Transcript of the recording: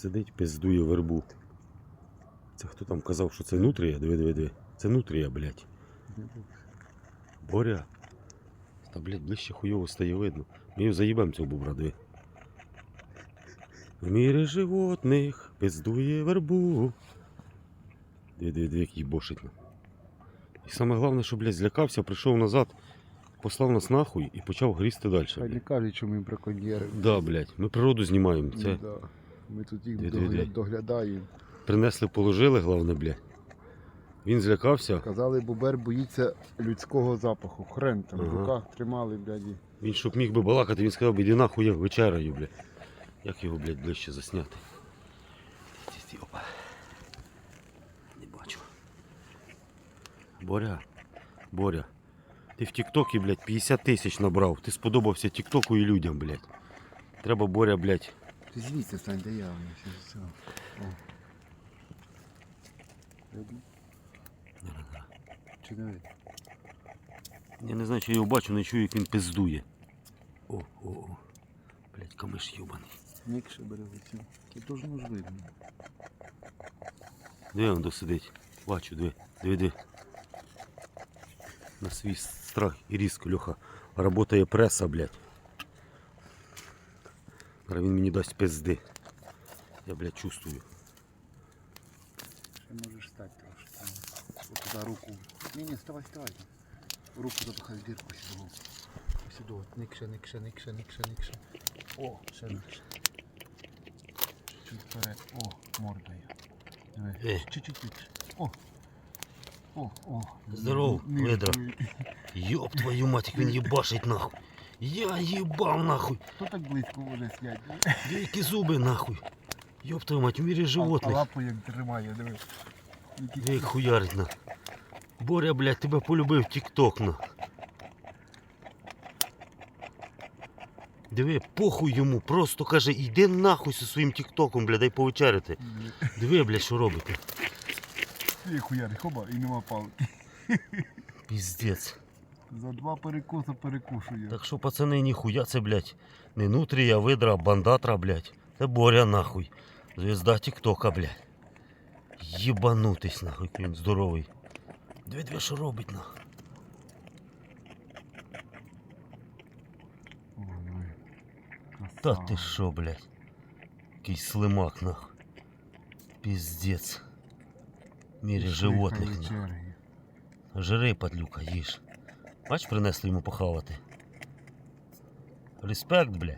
Сидить, пиздує вербу. Це хто там казав, що це нутрія? Диви, диви, диви. Це нутрія, блядь. Боря. Та, блядь, ближче хуйово стає видно. Ми його заїбем цього бубра, диви. В мірі животних пиздує вербу. Диви, диви, диви, як їбошить. І саме головне, що, блядь, злякався, прийшов назад, послав нас нахуй і почав грізти далі. Хай не кажуть, що ми браконьєри. Да, блядь, ми природу знімаємо. Це да. Ми тут їх диви, догля- диви. доглядаємо. принесли, положили, головне, блядь. Він злякався, Казали, бубер боїться людського запаху. Хрен там в Ага. руках тримали, блядь. і- він щоб міг би балакати, він сказав, іди нахуй я вечеряю, блядь. Як його, блядь, ближче засняти? Ті, ті, Опа. Не бачу. Боря, Боря, ти в Тіктокі, блядь, 50 тисяч набрав. Ти сподобався Тіктоку і людям, блядь. Треба, Боря, блядь. Ти звідси стань, де я. воно. Видно? Чи не видно? Я не знаю, чи я його бачу, не чую, як він пиздує. О, о, о. Блядь, камиш юбаний. Мікше бере лицю. Тут должно ж видно. Диви, він досидить. Бачу, диви, диви, диви. На свій страх і різк, Льоха. Работає преса, блядь. Зараз він мені дасть пизди. Я, блядь, чувствую. Ще можеш стати трошки. От туди руку. Ні, ні, вставай, вставай. Руку запихай в дірку сюди. Сюди. от. Никше, никше, никше, никше, никше. О, ще никше. Чуть вперед. О, мордою. Диви. Е. Чуть-чуть. О. О, о. Здоров, Ні- видра. Йоп твою мать, як він їбашить нахуй. Я їбав нахуй. Хто так близько може снять? Які зуби нахуй. Йоп твою мать, в мірі А, а лапу як тримає, диви. Як хуярить на. Боря, блядь, тебе полюбив тік-ток на. Диви, похуй йому, просто каже, йди нахуй зі своїм тік-током, блядь, дай повечеряти. Диви, блядь, що робите. Є хуяри, хоба, і нема палки. Піздець. За два перекуса перекушує. Так що, пацани, ніхуя це, блядь, не нутрія, видра, а бандатра, блядь. Це Боря, нахуй. Звізда тік-тока, блядь. Єбанутись, нахуй, який він здоровий. Диви, диви, що робить, нахуй. Ой, Та красава. ти що, блядь? Якийсь слимак, нахуй. Піздець. В мірі Пішли, животних, хай нахуй. Бач, принесли йому похавати. Респект, бля.